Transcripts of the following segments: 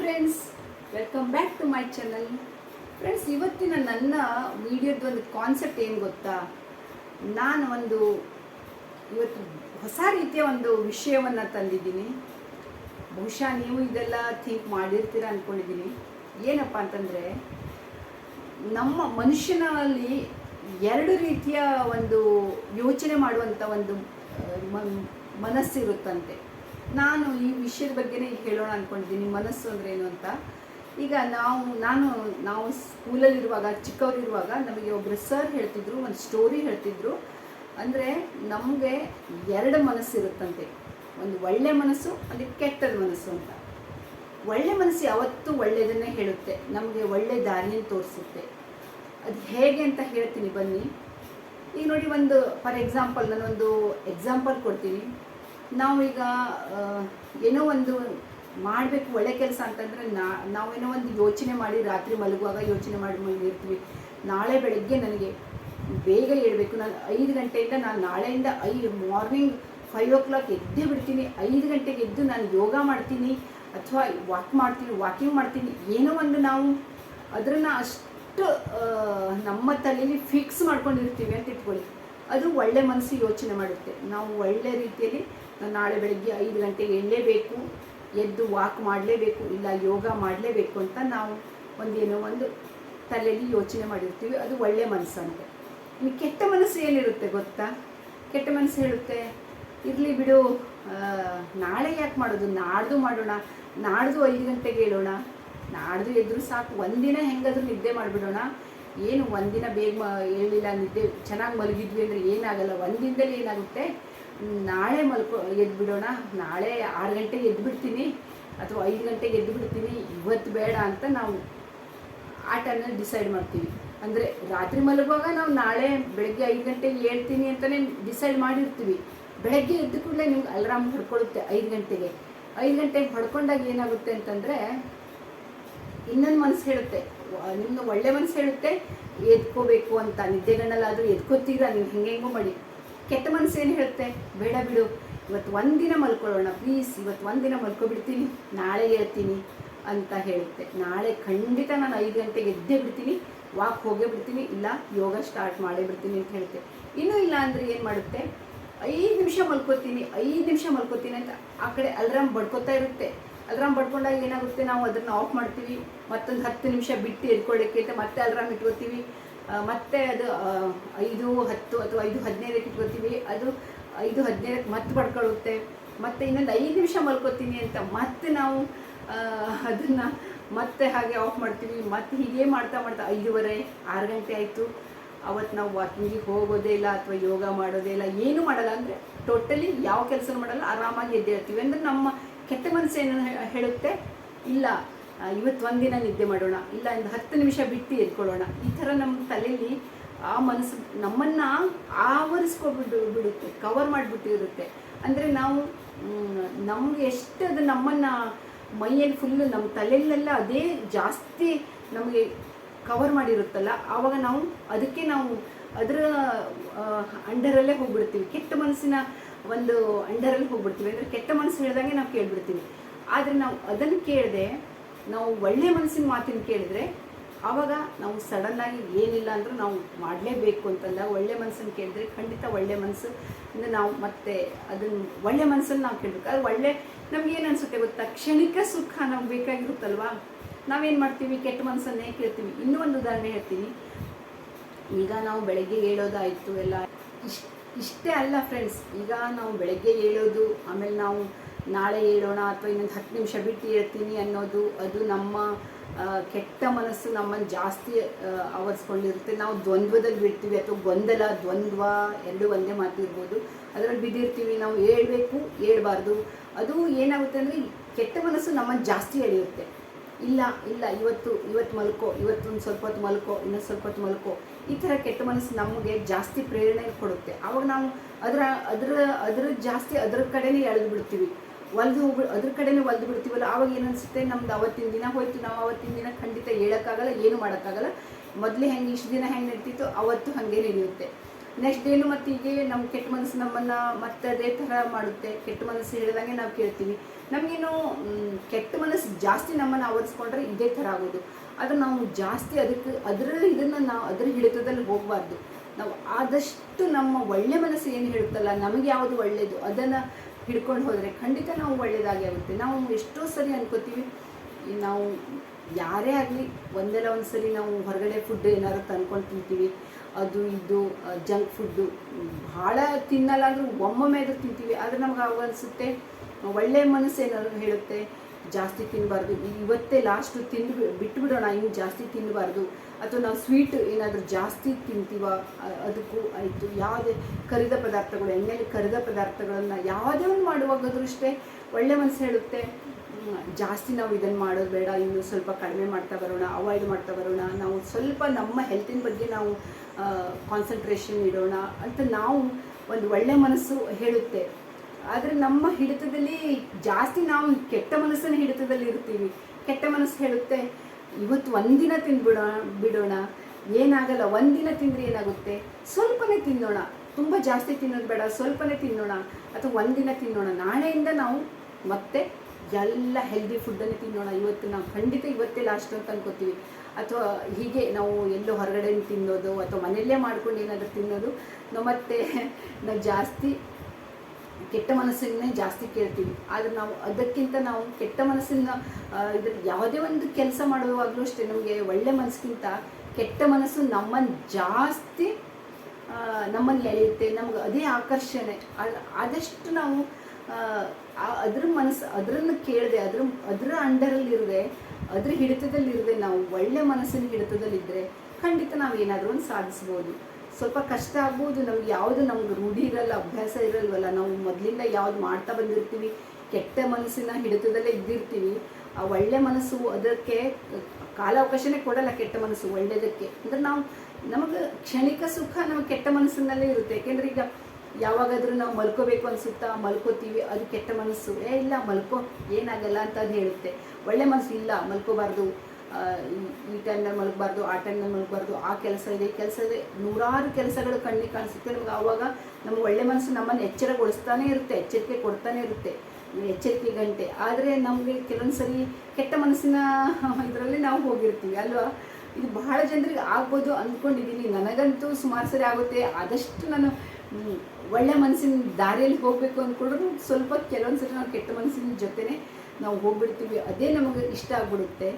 Friends welcome back to my channel friends ಇವತ್ತಿನ ನನ್ನ ವಿಡಿಯೋದ ಒಂದು ಕಾನ್ಸೆಪ್ಟ್ ಏನು ಗೊತ್ತಾ? ನಾನು ಒಂದು ಇವತ್ತು ಹೊಸ ರೀತಿಯ ಒಂದು ವಿಷಯವನ್ನು ತಂದಿದ್ದೀನಿ. ಬಹುಶಃ ನೀವು ಇದೆಲ್ಲ ಥಿಂಕ್ ಮಾಡಿರ್ತೀರ ಅಂದ್ಕೊಂಡಿದ್ದೀನಿ ಏನಪ್ಪ ಅಂತಂದರೆ, ನಮ್ಮ ಮನುಷ್ಯನಲ್ಲಿ ಎರಡು ರೀತಿಯ ಒಂದು ಯೋಚನೆ ಮಾಡುವಂಥ ಒಂದು ಮನಸ್ಸಿರುತ್ತಂತೆ. ನಾನು ಈ ವಿಷಯದ ಬಗ್ಗೆನೇ ಹೇಳೋಣ ಅಂದ್ಕೊಂಡಿದ್ದೀನಿ ಮನಸ್ಸು ಅಂದ್ರೆ ಏನು ಅಂತ. ಈಗ ನಾವು, ನಾನು, ನಾವು ಸ್ಕೂಲಲ್ಲಿರುವಾಗ, ಚಿಕ್ಕವರಿರುವಾಗ ನಮಗೆ ಒಬ್ಬರು ಸರ್ ಹೇಳ್ತಿದ್ರು, ಒಂದು ಸ್ಟೋರಿ ಹೇಳ್ತಿದ್ರು. ಅಂದರೆ ನಮಗೆ ಎರಡು ಮನಸ್ಸಿರುತ್ತಂತೆ ಒಂದು ಒಳ್ಳೆ ಮನಸ್ಸು, ಒಂದು ಕೆಟ್ಟದ ಮನಸ್ಸು ಅಂತ. ಒಳ್ಳೆ ಮನಸ್ಸು ಯಾವತ್ತೂ ಒಳ್ಳೆಯದನ್ನೇ ಹೇಳುತ್ತೆ. ನಮಗೆ ಒಳ್ಳೆ ದಾರಿಯನ್ನು ತೋರಿಸುತ್ತೆ. ಅದು ಹೇಗೆ ಅಂತ ಹೇಳ್ತೀನಿ ಬನ್ನಿ. ಈಗ ನೋಡಿ ಒಂದು, ಫಾರ್ ಎಕ್ಸಾಂಪಲ್, ನಾನೊಂದು ಎಕ್ಸಾಂಪಲ್ ಕೊಡ್ತೀನಿ. ನಾವೀಗ ಏನೋ ಒಂದು ಮಾಡಬೇಕು ಒಳ್ಳೆ ಕೆಲಸ ಅಂತಂದರೆ ನಾ, ನಾವೇನೋ ಒಂದು ಯೋಚನೆ ಮಾಡಿ ರಾತ್ರಿ ಮಲಗುವಾಗ ಯೋಚನೆ ಮಾಡಿ ಮಲಗಿರ್ತೀವಿ ನಾಳೆ ಬೆಳಗ್ಗೆ ನನಗೆ ಬೇಗ ಏಳಬೇಕು. ನಾನು ಐದು ಗಂಟೆಯಿಂದ ನಾನು ನಾಳೆಯಿಂದ I morning five o'clock ಎದ್ದೇ ಬಿಡ್ತೀನಿ. ಐದು ಗಂಟೆಗೆ ಎದ್ದು ನಾನು ಯೋಗ ಮಾಡ್ತೀನಿ ಅಥವಾ ವಾಕ್ ಮಾಡ್ತೀನಿ, ವಾಕಿಂಗ್ ಮಾಡ್ತೀನಿ. ಏನೋ ಒಂದು ನಾವು ಅದನ್ನು ಅಷ್ಟು ನಮ್ಮ ತಲೆಯಲ್ಲಿ ಫಿಕ್ಸ್ ಮಾಡ್ಕೊಂಡಿರ್ತೀವಿ ಅಂತ ಇಟ್ಕೊಳ್ಳಿ. ಅದು ಒಳ್ಳೆ ಮನಸ್ಸು ಯೋಚನೆ ಮಾಡುತ್ತೆ. ನಾವು ಒಳ್ಳೆ ರೀತಿಯಲ್ಲಿ ನಾಳೆ ಬೆಳಗ್ಗೆ ಐದು ಗಂಟೆಗೆ ಎಳ್ಳಲೇಬೇಕು ಎದ್ದು ವಾಕ್ ಮಾಡಲೇಬೇಕು, ಇಲ್ಲ ಯೋಗ ಮಾಡಲೇಬೇಕು ಅಂತ ನಾವು ಒಂದೇನೋ ಒಂದು ತಲೆಯಲ್ಲಿ ಯೋಚನೆ ಮಾಡಿರ್ತೀವಿ. ಅದು ಒಳ್ಳೆ ಮನಸ್ಸು ಅಂತ. ಇನ್ನು ಕೆಟ್ಟ ಮನಸ್ಸು ಏನಿರುತ್ತೆ ಗೊತ್ತಾ? ಕೆಟ್ಟ ಮನಸ್ಸು ಹೇಳುತ್ತೆ, ಇರಲಿ ಬಿಡು ನಾಳೆ ಯಾಕೆ ಮಾಡೋದು? ನಾಡ್ದು ಮಾಡೋಣ. ನಾಡ್ದು ಐದು ಗಂಟೆಗೆ ಹೇಳೋಣ. ನಾಡ್ದು ಎದ್ರು ಸಾಕು. ಒಂದಿನ ಹೆಂಗಾದ್ರೂ ನಿದ್ದೆ ಮಾಡಿಬಿಡೋಣ. ಏನು ಒಂದಿನ ಬೇಗ ಹೇಳಿಲ್ಲ ನಿದ್ದೆ ಚೆನ್ನಾಗಿ ಮಲಗಿದ್ವಿ ಅಂದರೆ ಏನಾಗಲ್ಲ ಒಂದಿನದಲ್ಲಿ ಏನಾಗುತ್ತೆ ನಾಳೆ ಮಲ್ಕೊ ಎದ್ದು ಬಿಡೋಣ, ನಾಳೆ ಆರು ಗಂಟೆಗೆ ಎದ್ದು ಬಿಡ್ತೀನಿ ಅಥವಾ ಐದು ಗಂಟೆಗೆ ಎದ್ದು ಬಿಡ್ತೀನಿ ಇವತ್ತು ಬೇಡ ಅಂತ ನಾವು ಆ ಟೈಮ್ನಲ್ಲಿ ಡಿಸೈಡ್ ಮಾಡ್ತೀವಿ. ಅಂದರೆ ರಾತ್ರಿ ಮಲಗುವಾಗ ನಾವು ನಾಳೆ ಬೆಳಗ್ಗೆ ಐದು ಗಂಟೆಗೆ ಹೇಳ್ತೀನಿ ಅಂತಲೇ ಡಿಸೈಡ್ ಮಾಡಿರ್ತೀವಿ. ಬೆಳಗ್ಗೆ ಎದ್ದ ಕೂಡಲೇ ನಿಮ್ಗೆ ಅಲಾರಾಮ್ ಹೊಡ್ಕೊಳ್ಳುತ್ತೆ ಐದು ಗಂಟೆಗೆ. ಐದು ಗಂಟೆಗೆ ಹೊಡ್ಕೊಂಡಾಗ ಏನಾಗುತ್ತೆ ಅಂತಂದರೆ ಇನ್ನೊಂದು ಮನಸ್ಸು ಹೇಳುತ್ತೆ. ನಿಮ್ಗೆ ಒಳ್ಳೆ ಮನಸ್ಸು ಹೇಳುತ್ತೆ, ಎದ್ಕೋಬೇಕು ಅಂತ ನಿದ್ದೆಗಣ್ಣಲ್ಲಾದರೂ ಎದ್ಕೋತೀರಾ ನೀವು? ಹೆಂಗೆ ಹೆಂಗೋ ಮಾಡಿ. ಕೆಟ್ಟ ಮನಸ್ಸು ಏನು ಹೇಳುತ್ತೆ? ಬೇಡ ಬಿಡು. ಇವತ್ತು ಒಂದಿನ ಮಲ್ಕೊಳ್ಳೋಣ ಪ್ಲೀಸ್ ಇವತ್ತು ಒಂದಿನ ಮಲ್ಕೊಬಿಡ್ತೀನಿ. ನಾಳೆ ಹೇಳ್ತೀನಿ ಅಂತ ಹೇಳುತ್ತೆ. ನಾಳೆ ಖಂಡಿತ ನಾನು ಐದು ಗಂಟೆಗೆ ಎದ್ದೇ ಬಿಡ್ತೀನಿ. ವಾಕ್ ಹೋಗೇ ಬಿಡ್ತೀನಿ. ಇಲ್ಲ, ಯೋಗ ಸ್ಟಾರ್ಟ್ ಮಾಡೇ ಬಿಡ್ತೀನಿ ಅಂತ ಹೇಳುತ್ತೆ. ಇನ್ನೂ ಇಲ್ಲ ಅಂದರೆ ಏನು ಮಾಡುತ್ತೆ? ಐದು ನಿಮಿಷ ಮಲ್ಕೋತೀನಿ, ಐದು ನಿಮಿಷ ಮಲ್ಕೋತೀನಿ ಅಂತ ಆ ಕಡೆ ಅಲ್ರಾಮ್ ಬಡ್ಕೋತಾ ಇರುತ್ತೆ. ಅಲ್ರಾಮ್ ಪಡ್ಕೊಂಡಾಗ ಏನಾಗುತ್ತೆ? ನಾವು ಅದನ್ನು ಆಫ್ ಮಾಡ್ತೀವಿ. ಮತ್ತೊಂದು ಹತ್ತು ನಿಮಿಷ ಬಿಟ್ಟು ಇಟ್ಕೊಳ್ಳಿಕ್ಕೆ ಅಂತ ಮತ್ತೆ ಅಲ್ರಾಮ್ ಇಟ್ಕೋತೀವಿ. ಮತ್ತೆ ಅದು ಐದು, ಹತ್ತು ಅಥವಾ ಐದು ಹದಿನೈದಕ್ಕೆ ಇಟ್ಕೋತೀವಿ. ಅದು ಐದು, ಹದಿನೈದಕ್ಕೆ ಮತ್ತೆ ಪಡ್ಕೊಳ್ಳುತ್ತೆ. ಮತ್ತೆ ಇನ್ನೊಂದು ಐದು ನಿಮಿಷ ಮಲ್ಕೋತೀನಿ ಅಂತ ಮತ್ತೆ ನಾವು ಅದನ್ನು ಮತ್ತೆ ಹಾಗೆ ಆಫ್ ಮಾಡ್ತೀವಿ. ಮತ್ತೆ ಹೀಗೆ ಮಾಡ್ತಾ ಮಾಡ್ತಾ ಐದೂವರೆ, ಆರು ಗಂಟೆ ಆಯಿತು. ಅವತ್ತು ನಾವು ವಾಕಿಂಗಿಗೆ ಹೋಗೋದೇ ಇಲ್ಲ ಅಥವಾ ಯೋಗ ಮಾಡೋದೇ ಇಲ್ಲ, ಏನೂ ಮಾಡಲ್ಲ. ಅಂದರೆ ಟೋಟಲಿ ಯಾವ ಕೆಲಸನೂ ಮಾಡಲ್ಲ. ಆರಾಮಾಗಿ ಎದ್ದೇಳ್ತೀವಿ. ಅಂದರೆ ನಮ್ಮ ಕೆಟ್ಟ ಮನಸ್ಸು ಏನು ಹೇಳುತ್ತೆ? ಇಲ್ಲ ಇವತ್ತು ಒಂದಿನ ನಿದ್ದೆ ಮಾಡೋಣ, ಇಲ್ಲ, ಒಂದು ಹತ್ತು ನಿಮಿಷ ಬಿಟ್ಟು ಎದ್ಕೊಳ್ಳೋಣ. ಈ ಥರ ನಮ್ಮ ತಲೆಯಲ್ಲಿ ಆ ಮನಸ್ಸು, ನಮ್ಮನ್ನು ಆವರಿಸ್ಕೊಬಿಟ್ಟು ಬಿಡುತ್ತೆ ಕವರ್ ಮಾಡಿಬಿಟ್ಟಿರುತ್ತೆ. ಅಂದರೆ ನಾವು ನಮ್ಗೆ ಎಷ್ಟು ಅದು ನಮ್ಮನ್ನು, ಮೈಯಲ್ಲಿ ಫುಲ್ಲು ನಮ್ಮ ತಲೆಯಲ್ಲೆಲ್ಲ ಅದೇ ಜಾಸ್ತಿ ನಮಗೆ ಕವರ್ ಮಾಡಿರುತ್ತಲ್ಲ, ಆವಾಗ ನಾವು ಅದಕ್ಕೆ ನಾವು ಅದರ ಅಂಡರಲ್ಲೇ ಹೋಗ್ಬಿಡ್ತೀವಿ. ಕೆಟ್ಟ ಮನಸ್ಸಿನ ಒಂದು ಅಂಡರಲ್ಲಿ ಹೋಗ್ಬಿಡ್ತೀವಿ. ಅಂದರೆ ಕೆಟ್ಟ ಮನಸ್ಸು ಹೇಳಿದಂಗೆ ನಾವು ಕೇಳ್ಬಿಡ್ತೀವಿ. ಆದರೆ ನಾವು ಅದನ್ನು ಕೇಳದೆ ನಾವು ಒಳ್ಳೆ ಮನಸ್ಸಿನ ಮಾತಿನ ಕೇಳಿದ್ರೆ ಆವಾಗ ನಾವು ಸಡನ್ನಾಗಿ ಏನಿಲ್ಲ ಅಂದರೂ ನಾವು ಮಾಡಲೇಬೇಕು ಅಂತಂದಾಗ ಒಳ್ಳೆ ಮನಸ್ಸನ್ನು ಕೇಳಿದ್ರೆ ಖಂಡಿತ ಒಳ್ಳೆ ಮನಸ್ಸು ಇಂದ ನಾವು ಮತ್ತೆ ಅದನ್ನು ಒಳ್ಳೆ ಮನಸ್ಸನ್ನು ನಾವು ಕೇಳಬೇಕು. ಅದು ಒಳ್ಳೆ ನಮ್ಗೇನು ಅನಿಸುತ್ತೆ ಗೊತ್ತಾ? ಕ್ಷಣಿಕ ಸುಖ ನಮ್ಗೆ ಬೇಕಾಗಿರುತ್ತಲ್ವಾ? ನಾವೇನು ಮಾಡ್ತೀವಿ? ಕೆಟ್ಟ ಮನಸ್ಸನ್ನೇ ಕೇಳ್ತೀವಿ. ಇನ್ನೂ ಒಂದು ಉದಾಹರಣೆ ಹೇಳ್ತೀನಿ. ಈಗ ನಾವು ಬೆಳಗ್ಗೆ ಏಳೋದಾಯಿತು ಎಲ್ಲ ಇಷ್ಟ ಇಷ್ಟೇ ಅಲ್ಲ ಫ್ರೆಂಡ್ಸ್ ಈಗ ನಾವು ಬೆಳಗ್ಗೆ ಏಳೋದು ಆಮೇಲೆ ನಾವು ನಾಳೆ ಹೇಳೋಣ ಅಥವಾ ಇನ್ನೊಂದು ಹತ್ತು ನಿಮಿಷ ಬಿಟ್ಟು ಹೇಳ್ತೀನಿ ಅನ್ನೋದು, ಅದು ನಮ್ಮ ಕೆಟ್ಟ ಮನಸ್ಸು ನಮ್ಮನ್ನು ಜಾಸ್ತಿ ಆವರಿಸ್ಕೊಂಡಿರುತ್ತೆ. ನಾವು ದ್ವಂದ್ವದಲ್ಲಿ ಬಿಡ್ತೀವಿ ಅಥವಾ ಗೊಂದಲ, ದ್ವಂದ್ವ, ಎರಡು ಒಂದೇ ಮಾತಿರ್ಬೋದು ಅದರಲ್ಲಿ ಬಿದ್ದಿರ್ತೀವಿ, ನಾವು ಹೇಳಬೇಕು, ಹೇಳ್ಬಾರ್ದು. ಅದು ಏನಾಗುತ್ತೆ ಅಂದರೆ ಕೆಟ್ಟ ಮನಸ್ಸು ನಮ್ಮನ್ನು ಜಾಸ್ತಿ ಎಳೆಯುತ್ತೆ. ಇಲ್ಲ ಇಲ್ಲ, ಇವತ್ತು ಇವತ್ತು ಮಲ್ಕೋ ಇವತ್ತು ಒಂದು ಸ್ವಲ್ಪ ಹೊತ್ತು ಮಲ್ಕೋ, ಇನ್ನೊಂದು ಸ್ವಲ್ಪ ಹೊತ್ತು ಮಲ್ಕೋ. ಈ ಥರ ಕೆಟ್ಟ ಮನಸ್ಸು ನಮಗೆ ಜಾಸ್ತಿ ಪ್ರೇರಣೆ ಕೊಡುತ್ತೆ. ಆವಾಗ ನಾವು ಅದರ ಅದರ ಅದರ ಜಾಸ್ತಿ ಅದರ ಕಡೆನೇ ಎಳೆದು ಬಿಡ್ತೀವಿ. ಒಲ್ದು ಹೋಗಿ ಅದ್ರ ಕಡೆನೇ ಒಲ್ದು ಬಿಡ್ತೀವಲ್ಲ ಆವಾಗ ಏನನ್ಸುತ್ತೆ ನಮ್ದು ಅವತ್ತಿನ ದಿನ ಹೋಯ್ತು, ನಾವು ಅವತ್ತಿನ ದಿನ ಖಂಡಿತ ಹೇಳೋಕ್ಕಾಗಲ್ಲ, ಏನು ಮಾಡೋಕ್ಕಾಗಲ್ಲ. ಮೊದಲೇ ಹೆಂಗೆ ಇಷ್ಟು ದಿನ ಹೆಂಗೆ ನಡೀತಿತ್ತು ಅವತ್ತು ಹಾಗೆ ನಡೆಯುತ್ತೆ. ನೆಕ್ಸ್ಟ್ ಏನು ಮತ್ತೆ ಹೀಗೆ ನಮ್ಮ ಕೆಟ್ಟ ಮನಸ್ಸು ನಮ್ಮನ್ನು ಮತ್ತೆ ಅದೇ ಥರ ಮಾಡುತ್ತೆ. ಕೆಟ್ಟ ಮನಸ್ಸು ಹೇಳಿದಂಗೆ ನಾವು ಕೇಳ್ತೀವಿ. ನಮಗೇನು ಕೆಟ್ಟ ಮನಸ್ಸು ಜಾಸ್ತಿ ನಮ್ಮನ್ನು ಆವರಿಸ್ಕೊಂಡ್ರೆ ಇದೇ ಥರ ಆಗೋದು. ಆದರೆ ನಾವು ಜಾಸ್ತಿ ಅದಕ್ಕೆ ಅದರ ಇದನ್ನು ನಾವು ಅದರ ಹಿಡಿತದಲ್ಲಿ ಹೋಗಬಾರ್ದು. ನಾವು ಆದಷ್ಟು ನಮ್ಮ ಒಳ್ಳೆ ಮನಸ್ಸು ಏನು ಹೇಳುತ್ತಲ್ಲ, ನಮಗೆ ಯಾವುದು ಒಳ್ಳೆಯದು ಅದನ್ನು ಹಿಡ್ಕೊಂಡು ಹೋದರೆ ಖಂಡಿತ ನಾವು ಒಳ್ಳೆಯದಾಗಿ ಆಗುತ್ತೆ. ನಾವು ಎಷ್ಟೋ ಸರಿ ಅನ್ಕೋತೀವಿ ನಾವು ಯಾರೇ ಆಗಲಿ ಒಂದಲ್ಲ ಒಂದು ಸರಿ ನಾವು ಹೊರಗಡೆ ಫುಡ್ ಏನಾದ್ರು ತಂದ್ಕೊಂಡು ತಿಂತೀವಿ, ಅದು ಇದು ಜಂಕ್ ಫುಡ್ಡು ಭಾಳ ತಿನ್ನಲ್ಲ ಒಮ್ಮೊಮ್ಮೆ ಅದು ತಿಂತೀವಿ. ಆದರೆ ನಮ್ಗೆ ಆವಾಗ ಅನಿಸುತ್ತೆ ಒಳ್ಳೆಯ ಮನಸ್ಸು ಏನಾದರೂ ಹೇಳುತ್ತೆ, ಜಾಸ್ತಿ ತಿನ್ನಬಾರ್ದು ಇವತ್ತೇ ಲಾಸ್ಟು ತಿಂದು ಬಿಟ್ಬಿಡೋಣ, ಇನ್ನು ಜಾಸ್ತಿ ತಿನ್ನಬಾರ್ದು ಅಥವಾ ನಾವು ಸ್ವೀಟ್ ಏನಾದರೂ ಜಾಸ್ತಿ ತಿಂತೀವ ಅದಕ್ಕೂ ಆಯಿತು. ಯಾವುದೇ ಕರಿದ ಪದಾರ್ಥಗಳು ಎಣ್ಣೆಯಲ್ಲಿ ಕರಿದ ಪದಾರ್ಥಗಳನ್ನು ಯಾವುದೇ ಒಂದು ಮಾಡುವಾಗಾದ್ರೂ ಅಷ್ಟೇ ಒಳ್ಳೆ ಮನಸ್ಸು ಹೇಳುತ್ತೆ. ಜಾಸ್ತಿ ನಾವು ಇದನ್ನು ಮಾಡೋದು ಬೇಡ ಇನ್ನು ಸ್ವಲ್ಪ ಕಡಿಮೆ ಮಾಡ್ತಾ ಬರೋಣ ಅವಾಯ್ಡ್ ಮಾಡ್ತಾ ಬರೋಣ, ನಾವು ಸ್ವಲ್ಪ ನಮ್ಮ ಹೆಲ್ತಿನ ಬಗ್ಗೆ ನಾವು ಕಾನ್ಸಂಟ್ರೇಷನ್ ಇಡೋಣ ಅಂತ ನಾವು ಒಂದು ಒಳ್ಳೆ ಮನಸ್ಸು ಹೇಳುತ್ತೆ. ಆದರೆ ನಮ್ಮ ಹಿಡಿತದಲ್ಲಿ ಜಾಸ್ತಿ ನಾವು ಕೆಟ್ಟ ಮನಸ್ಸನ್ನು ಹಿಡಿತದಲ್ಲಿ ಇರ್ತೀವಿ. ಕೆಟ್ಟ ಮನಸ್ಸು ಹೇಳುತ್ತೆ, ಇವತ್ತು ಒಂದಿನ ತಿಂದ್ಬಿಡೋ, ಬಿಡೋಣ, ಏನಾಗಲ್ಲ, ಒಂದಿನ ತಿಂದರೆ ಏನಾಗುತ್ತೆ? ಸ್ವಲ್ಪನೇ ತಿನ್ನೋಣ, ತುಂಬ ಜಾಸ್ತಿ ತಿನ್ನೋದು ಬೇಡ, ಸ್ವಲ್ಪನೇ ತಿನ್ನೋಣ, ಅಥವಾ ಒಂದಿನ ತಿನ್ನೋಣ, ನಾಳೆಯಿಂದ ನಾವು ಮತ್ತೆ ಎಲ್ಲ ಹೆಲ್ದಿ ಫುಡ್ಡನ್ನು ತಿನ್ನೋಣ. ಇವತ್ತು ನಾವು ಖಂಡಿತ ಇವತ್ತೇ ಲಾಸ್ಟ್ ಅಂತ ಅನ್ಕೋತೀವಿ. ಅಥವಾ ಹೀಗೆ ನಾವು ಎಲ್ಲೋ ಹೊರಗಡೆ ತಿನ್ನೋದು ಅಥವಾ ಮನೆಯಲ್ಲೇ ಮಾಡ್ಕೊಂಡು ಏನಾದರೂ ತಿನ್ನೋದು, ನಾವು ಮತ್ತೆ ನಾವು ಜಾಸ್ತಿ ಕೆಟ್ಟ ಮನಸ್ಸನ್ನೇ ಜಾಸ್ತಿ ಕೇಳ್ತೀವಿ. ಆದರೆ ನಾವು ಅದಕ್ಕಿಂತ ನಾವು ಕೆಟ್ಟ ಮನಸ್ಸಿನ ಇದ್ರ ಯಾವುದೇ ಒಂದು ಕೆಲಸ ಮಾಡುವಾಗಲೂ ಅಷ್ಟೇ ನಮಗೆ ಒಳ್ಳೆ ಮನಸ್ಸಿಗಿಂತ ಕೆಟ್ಟ ಮನಸ್ಸು ನಮ್ಮನ್ನು ಜಾಸ್ತಿ ನಮ್ಮನ್ನು ಎಳೆಯುತ್ತೆ. ನಮ್ಗೆ ಅದೇ ಆಕರ್ಷಣೆ. ಆದಷ್ಟು ನಾವು ಅದ್ರ ಮನಸ್ಸು, ಅದರನ್ನು ಕೇಳದೆ, ಅದ್ರ, ಅದರ ಅಂಡರಲ್ಲಿರದೆ, ಅದ್ರ ಹಿಡಿತದಲ್ಲಿರದೆ ನಾವು ಒಳ್ಳೆ ಮನಸ್ಸಿನ ಹಿಡಿತದಲ್ಲಿದ್ದರೆ ಖಂಡಿತ ನಾವು ಏನಾದರೂ ಒಂದು ಸಾಧಿಸ್ಬೋದು. ಸ್ವಲ್ಪ ಕಷ್ಟ ಆಗ್ಬೋದು, ನಮ್ಗೆ ಯಾವುದು ನಮ್ಗೆ ರೂಢಿ ಇರಲ್ಲ, ಅಭ್ಯಾಸ ಇರಲ್ವಲ್ಲ, ನಾವು ಮೊದಲಿಂದ ಯಾವ್ದು ಮಾಡ್ತಾ ಬಂದಿರ್ತೀವಿ, ಕೆಟ್ಟ ಮನಸ್ಸಿನ ಹಿಡಿತದಲ್ಲೇ ಇದ್ದಿರ್ತೀವಿ, ಆ ಒಳ್ಳೆ ಮನಸ್ಸು ಅದಕ್ಕೆ ಕಾಲಾವಕಾಶನೇ ಕೊಡಲ್ಲ ಕೆಟ್ಟ ಮನಸ್ಸು ಒಳ್ಳೆಯದಕ್ಕೆ ಅಂದರೆ ನಾವು ನಮಗೆ ಕ್ಷಣಿಕ ಸುಖ ನಮಗೆ ಕೆಟ್ಟ ಮನಸ್ಸಿನಲ್ಲೇ ಇರುತ್ತೆ. ಯಾಕೆಂದ್ರೆ ಈಗ ಯಾವಾಗಾದ್ರೂ ನಾವು ಮಲ್ಕೋಬೇಕು ಅನ್ಸುತ್ತಾ? ಮಲ್ಕೋತೀವಿ. ಅದು ಕೆಟ್ಟ ಮನಸ್ಸು. ಏ, ಇಲ್ಲ, ಮಲ್ಕೋ. ಏನಾಗಲ್ಲ ಅಂತ ಅದು ಹೇಳುತ್ತೆ. ಒಳ್ಳೆ ಮನಸ್ಸು ಇಲ್ಲ. ಮಲ್ಕೋಬಾರ್ದು. ಈ- ಟೈಮ್ನಲ್ಲಿ ಮಲಗಬಾರ್ದು ಆ ಟೈಮ್ನಲ್ಲಿ ಮಲಗಬಾರ್ದು ಆ ಕೆಲಸ ಇದೆ ಕೆಲಸ ಇದೆ. ನೂರಾರು ಕೆಲಸಗಳು ಕಣ್ಣಿಗೆ ಕಾಣಿಸುತ್ತೆ ನಮ್ಗೆ. ಆವಾಗ ನಮ್ಮ ಒಳ್ಳೆ ಮನಸ್ಸು ನಮ್ಮನ್ನು ಎಚ್ಚರಗೊಳಿಸ್ತಾನೆ ಇರುತ್ತೆ. ಎಚ್ಚರಿಕೆ ಕೊಡ್ತಾನೆ ಇರುತ್ತೆ. ಎಚ್ಚರಿಕೆ ಗಂಟೆ. ಆದರೆ ನಮಗೆ ಕೆಲವೊಂದು ಸರಿ ಕೆಟ್ಟ ಮನಸ್ಸಿನ ಇದರಲ್ಲಿ ನಾವು ಹೋಗಿರ್ತೀವಿ, ಅಲ್ವಾ? ಇದು ಬಹಳ ಜನರಿಗೆ ಆಗ್ಬೋದು ಅಂದ್ಕೊಂಡಿದ್ದೀನಿ ನನಗಂತೂ ಸುಮಾರು ಸರಿ ಆಗುತ್ತೆ. ಆದಷ್ಟು ನಾನು ಒಳ್ಳೆ ಮನಸ್ಸಿನ ದಾರಿಯಲ್ಲಿ ಹೋಗಬೇಕು ಅಂದ್ಕೊಂಡ್ರು ಸ್ವಲ್ಪ ಕೆಲವೊಂದು ಸಲ ನಾವು ಕೆಟ್ಟ ಮನಸ್ಸಿನ ಜೊತೆನೇ ನಾವು ಹೋಗ್ಬಿಡ್ತೀವಿ. ಅದೇ ನಮಗೆ ಇಷ್ಟ ಆಗ್ಬಿಡುತ್ತೆ.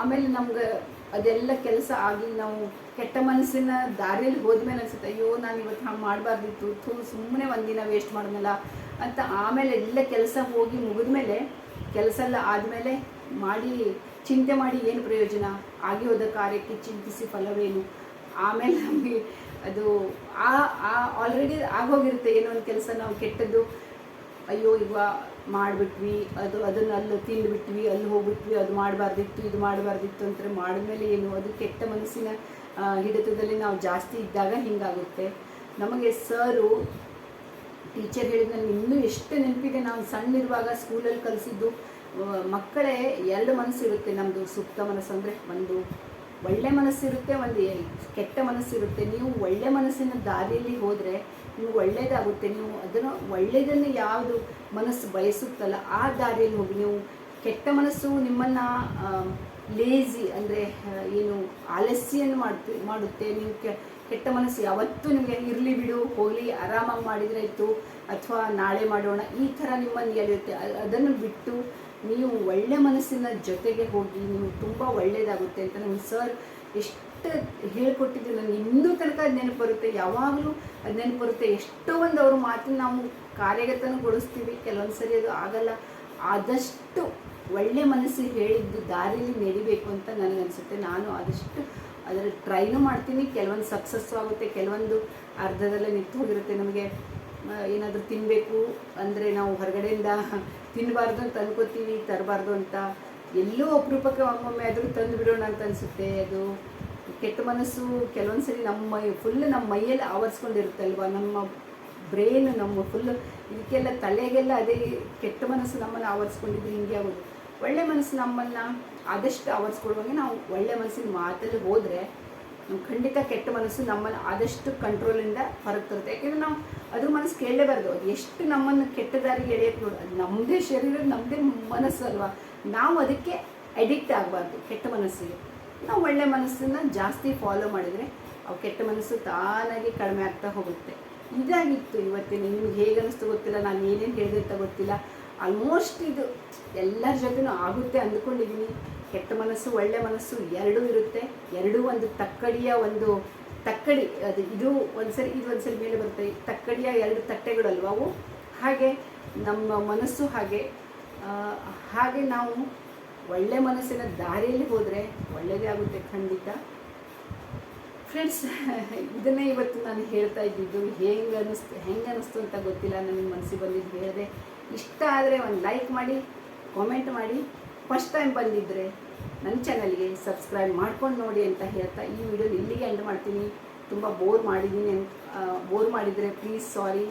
ಆಮೇಲೆ ನಮ್ಗೆ ಅದೆಲ್ಲ ಕೆಲಸ ಆಗಿ ನಾವು ಕೆಟ್ಟ ಮನಸ್ಸಿನ ದಾರಿಯಲ್ಲಿ ಹೋದ್ಮೇಲೆ ಅನ್ಸುತ್ತೆ, ಅಯ್ಯೋ, ನಾನು ಇವತ್ತು ಹಂಗೆ ಮಾಡಬಾರ್ದಿತ್ತು. ಥೂ, ಸುಮ್ಮನೆ ಒಂದಿನ ವೇಸ್ಟ್ ಮಾಡಿದ್ನಲ್ಲ. ಅಂತ ಆಮೇಲೆ ಎಲ್ಲ ಕೆಲಸ ಹೋಗಿ ಮುಗಿದ್ಮೇಲೆ, ಕೆಲಸ ಎಲ್ಲ ಆದಮೇಲೆ ಮಾಡಿ, ಚಿಂತೆ ಮಾಡಿ ಏನು ಪ್ರಯೋಜನ? ಆಗಿ ಹೋದ ಕಾರ್ಯಕ್ಕೆ ಚಿಂತಿಸಿ ಫಲವೇನು? ಆಮೇಲೆ ನಮಗೆ ಅದು ಆ ಆಲ್ರೆಡಿ ಆಗೋಗಿರುತ್ತೆ. ಏನೋ ಒಂದು ಕೆಲಸ ನಾವು ಕೆಟ್ಟದ್ದು, ಅಯ್ಯೋ ಇವ ಮಾಡಿಬಿಟ್ವಿ, ಅದು ಅದನ್ನು ಅಲ್ಲಿ ತಿಂದುಬಿಟ್ವಿ, ಅಲ್ಲಿ ಹೋಗ್ಬಿಟ್ವಿ, ಅದು ಮಾಡಬಾರ್ದಿತ್ತು, ಇದು ಮಾಡಬಾರ್ದಿತ್ತು ಅಂತ ಮಾಡಿದ್ಮೇಲೆ ಏನು, ಅದು ಕೆಟ್ಟ ಮನಸ್ಸಿನ ಹಿಡಿತದಲ್ಲಿ ನಾವು ಜಾಸ್ತಿ ಇದ್ದಾಗ ಹಿಂಗಾಗುತ್ತೆ. ನಮಗೆ ಸರು ಟೀಚರ್ ಹೇಳಿದ ನನಗೆ ಇನ್ನೂ ಎಷ್ಟು ನೆನಪಿದೆ. ನಾವು ಸಣ್ಣಿರುವಾಗ ಸ್ಕೂಲಲ್ಲಿ ಕಲಿಸಿದ್ದು ಮಕ್ಕಳೇ ಎರಡು ಮನಸ್ಸಿರುತ್ತೆ. ನಮ್ಮದು ಸುಪ್ತ ಮನಸ್ಸು ಅಂದರೆ ಒಂದು ಒಳ್ಳೆ ಮನಸ್ಸಿರುತ್ತೆ ಒಂದು ಕೆಟ್ಟ ಮನಸ್ಸಿರುತ್ತೆ. ನೀವು ಒಳ್ಳೆ ಮನಸ್ಸಿನ ದಾರಿಯಲ್ಲಿ ಹೋದರೆ ನೀವು ಒಳ್ಳೆಯದಾಗುತ್ತೆ ನೀವು ಅದನ್ನು ಒಳ್ಳೆಯದನ್ನು ಯಾವುದು ಮನಸ್ಸು ಬಯಸುತ್ತಲ್ಲ, ಆ ದಾರಿಯಲ್ಲಿ ಹೋಗಿ. ನೀವು ಕೆಟ್ಟ ಮನಸ್ಸು ನಿಮ್ಮನ್ನು ಲೇಜಿ ಅಂದರೆ ಏನು ಆಲಸ್ಯನ್ನು ಮಾಡ್ತಿ, ಮಾಡುತ್ತೆ. ನೀವು ಕೆಟ್ಟ ಮನಸ್ಸು ಯಾವತ್ತೂ ನಿಮಗೆ ಇರಲಿ ಬಿಡು, ಹೋಗಲಿ, ಆರಾಮಾಗಿ ಮಾಡಿದರೆ ಇತ್ತು ಅಥವಾ ನಾಳೆ ಮಾಡೋಣ, ಈ ಥರ ನಿಮ್ಮನ್ನು ಎಳೆಯುತ್ತೆ ಅದನ್ನು ಬಿಟ್ಟು ನೀವು ಒಳ್ಳೆ ಮನಸ್ಸಿನ ಜೊತೆಗೆ ಹೋಗಿ ನೀವು ತುಂಬ ಒಳ್ಳೆಯದಾಗುತ್ತೆ ಅಂತ ನಮ್ಮ ಸರ್ ಎಷ್ಟು ಹೇಳ್ಕೊಟ್ಟಿದ್ದು ನನಗೆ ಇನ್ನೂ ತನಕ ಅದು ನೆನಪು ಬರುತ್ತೆ. ಯಾವಾಗಲೂ ಅದು ನೆನಪು ಬರುತ್ತೆ. ಎಷ್ಟೋ ಒಂದು ಅವ್ರ ಮಾತನ್ನು ನಾವು ಕಾರ್ಯಗತನಗೊಳಿಸ್ತೀವಿ ಕೆಲವೊಂದು ಸರಿ ಅದು ಆಗಲ್ಲ. ಆದಷ್ಟು ಒಳ್ಳೆ ಮನಸ್ಸು ಹೇಳಿದ್ದು ದಾರಿಯಲ್ಲಿ ನಡಿಬೇಕು ಅಂತ ನನಗನ್ಸುತ್ತೆ ನಾನು ಆದಷ್ಟು ಅದರ ಟ್ರೈನು ಮಾಡ್ತೀನಿ. ಕೆಲವೊಂದು ಸಕ್ಸಸ್ಸು ಆಗುತ್ತೆ. ಕೆಲವೊಂದು ಅರ್ಧದಲ್ಲೇ ನಿಂತು ಹೋಗಿರುತ್ತೆ ನಮಗೆ. ಏನಾದರೂ ತಿನ್ನಬೇಕು ಅಂದರೆ ನಾವು ಹೊರಗಡೆಯಿಂದ ತಿನ್ನಬಾರ್ದು ಅಂತ ಅನ್ಕೋತೀವಿ ತರಬಾರ್ದು ಅಂತ. ಎಲ್ಲೋ ಅಪರೂಪಕ್ಕೆ ಒಮ್ಮೊಮ್ಮೆ ಆದರೂ ತಂದು ಬಿಡೋಣ ಅಂತ ಅನಿಸುತ್ತೆ. ಅದು ಕೆಟ್ಟ ಮನಸ್ಸು ಕೆಲವೊಂದು ಸರಿ ನಮ್ಮ ಮೈ ಫುಲ್ ನಮ್ಮ ಮೈಯಲ್ಲಿ ಆವರಿಸ್ಕೊಂಡಿರುತ್ತಲ್ವ? ನಮ್ಮ ಬ್ರೈನ್ ನಮ್ಮ ಫುಲ್ ಇದಕ್ಕೆಲ್ಲ ತಲೆಗೆಲ್ಲ ಅದೇ ಕೆಟ್ಟ ಮನಸ್ಸು ನಮ್ಮನ್ನು ಆವರಿಸ್ಕೊಂಡಿದ್ದು ಹಿಂಗೆ ಆಗೋದು. ಒಳ್ಳೆ ಮನಸ್ಸು ನಮ್ಮನ್ನು ಆದಷ್ಟು ಆವರಿಸ್ಕೊಳ್ಳುವಂಗೆ ನಾವು ಒಳ್ಳೆ ಮನಸ್ಸಿನ ಮಾತಲ್ಲಿ ಹೋದರೆ ಖಂಡಿತ ಕೆಟ್ಟ ಮನಸ್ಸು ನಮ್ಮನ್ನು ಆದಷ್ಟು ಕಂಟ್ರೋಲಿಂದ ಹೊರಗೆ ತರುತ್ತೆ. ಯಾಕೆಂದರೆ ನಾವು ಅದ್ರ ಮನಸ್ಸು ಕೇಳಲೇಬಾರ್ದು. ಅದು ಎಷ್ಟು ನಮ್ಮನ್ನು ಕೆಟ್ಟ ದಾರಿಗೆ ಎಳೆಯಕ್ಕೆ ನೋಡಿ, ಅದು ನಮ್ಮದೇ ಶರೀರ ನಮ್ಮದೇ ಮನಸ್ಸು ಅಲ್ವಾ? ನಾವು ಅದಕ್ಕೆ ಅಡಿಕ್ಟ್ ಆಗಬಾರ್ದು ಕೆಟ್ಟ ಮನಸ್ಸಿಗೆ. ನಾವು ಒಳ್ಳೆ ಮನಸ್ಸನ್ನು ಜಾಸ್ತಿ ಫಾಲೋ ಮಾಡಿದರೆ ಅವು ಕೆಟ್ಟ ಮನಸ್ಸು ತಾನಾಗಿ ಕಡಿಮೆ ಆಗ್ತಾ ಹೋಗುತ್ತೆ. ಇದಾಗಿತ್ತು ಇವತ್ತಿನ, ನಿಮ್ಗೆ ಹೇಗೆ ಅನ್ನಿಸ್ತು ಗೊತ್ತಿಲ್ಲ, ನಾನು ಏನೇನು ಹೇಳಿದೆ ಗೊತ್ತಿಲ್ಲ. ಆಲ್ಮೋಸ್ಟ್ ಇದು ಎಲ್ಲರ ಜೊತೆನೂ ಆಗುತ್ತೆ ಅಂದ್ಕೊಂಡಿದ್ದೀನಿ ಕೆಟ್ಟ ಮನಸ್ಸು, ಒಳ್ಳೆ ಮನಸ್ಸು ಎರಡೂ ಇರುತ್ತೆ. ಎರಡೂ ಒಂದು ತಕ್ಕಡಿಯ ಒಂದು ತಕ್ಕಡಿ, ಅದು ಇದು ಒಂದ್ಸರಿ ಇದು ಒಂದ್ಸರಿ ಮೇಲೆ ಬರುತ್ತೆ. ತಕ್ಕಡಿಯ ಎರಡು ತಟ್ಟೆಗಳಲ್ವ ಅವು? ಹಾಗೆ ನಮ್ಮ ಮನಸ್ಸು ಹಾಗೆ ಹಾಗೆ ನಾವು ಒಳ್ಳೆ ಮನಸ್ಸಿನ ದಾರಿಯಲ್ಲಿ ಹೋದರೆ ಒಳ್ಳೆಯದೇ ಆಗುತ್ತೆ ಖಂಡಿತ. ಫ್ರೆಂಡ್ಸ್ ಇದನ್ನೇ ಇವತ್ತು ನಾನು ಹೇಳ್ತಾ ಇದ್ದಿದ್ದು. ಹೆಂಗೆ ಅನ್ನಿಸ್ತು ಹೆಂಗೆ ಅನ್ನಿಸ್ತು ಅಂತ ಗೊತ್ತಿಲ್ಲ. ನನಗೆ ಮನಸ್ಸಿಗೆ ಬಂದಿದ್ದು ಹೇಳಿದೆ. ಇಷ್ಟ ಆದರೆ ಒಂದು ಲೈಕ್ ಮಾಡಿ ಕಾಮೆಂಟ್ ಮಾಡಿ. ಫಸ್ಟ್ ಟೈಮ್ ಬಂದಿದ್ದರೆ ನನ್ನ ಚಾನಲ್ಗೆ ಸಬ್ಸ್ಕ್ರೈಬ್ ಮಾಡ್ಕೊಂಡು ನೋಡಿ ಅಂತ ಹೇಳ್ತಾ ಈ ವಿಡಿಯೋ ಇಲ್ಲಿಗೆ ಎಂಡ್ ಮಾಡ್ತೀನಿ. ತುಂಬ ಬೋರ್ ಮಾಡಿದ್ದೀನಿ ಅಂತ ಬೋರ್ ಮಾಡಿದರೆ ಪ್ಲೀಸ್ ಸಾರಿ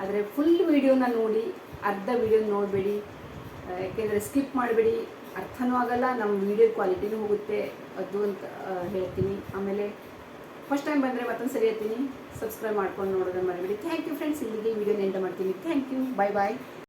ಆದರೆ ಫುಲ್ ವೀಡಿಯೋನ ನೋಡಿ, ಅರ್ಧ ವಿಡಿಯೋ ನೋಡಬೇಡಿ. ಯಾಕೆಂದರೆ ಸ್ಕಿಪ್ ಮಾಡಬೇಡಿ. ಅರ್ಥನೂ ಆಗಲ್ಲ ನಮ್ಮ ವೀಡಿಯೋ ಕ್ವಾಲಿಟಿನೂ ಹೋಗುತ್ತೆ ಅದು ಅಂತ ಹೇಳ್ತೀನಿ. ಆಮೇಲೆ ಫಸ್ಟ್ ಟೈಮ್ ಬಂದರೆ ಮತ್ತೊಂದು ಸರಿ ಹೇಳ್ತೀನಿ. ಸಬ್ಸ್ಕ್ರೈಬ್ ಮಾಡ್ಕೊಂಡು ನೋಡೋದನ್ನು ಮಾಡಬೇಡಿ ಥ್ಯಾಂಕ್ ಯು ಫ್ರೆಂಡ್ಸ್ ಇಲ್ಲಿಗೆ ವೀಡಿಯೋನ ಎಂಡ್ ಮಾಡ್ತೀನಿ. Thank you bye bye